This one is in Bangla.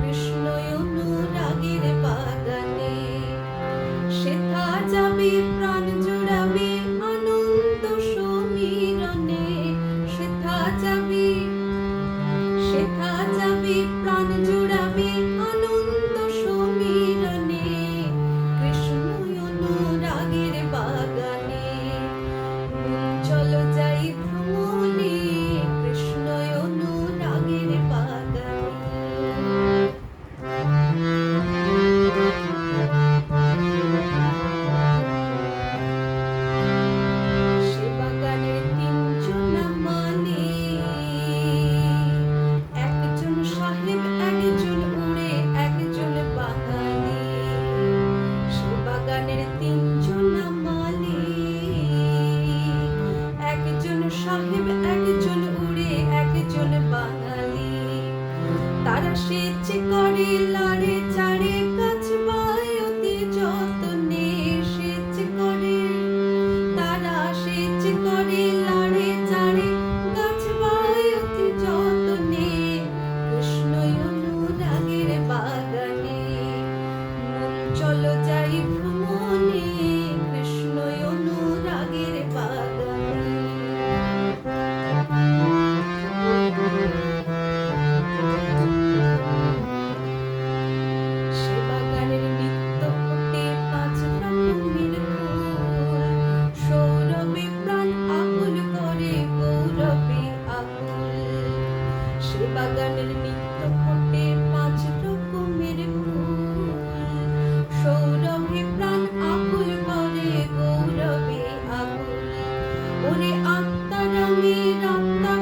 কৃষ্ণ অনুরাগের বাগানে সে তা যাবে সাহেব একজন উড়ে একজন বাঙালি। তারা সেচ করে লড়ে not know.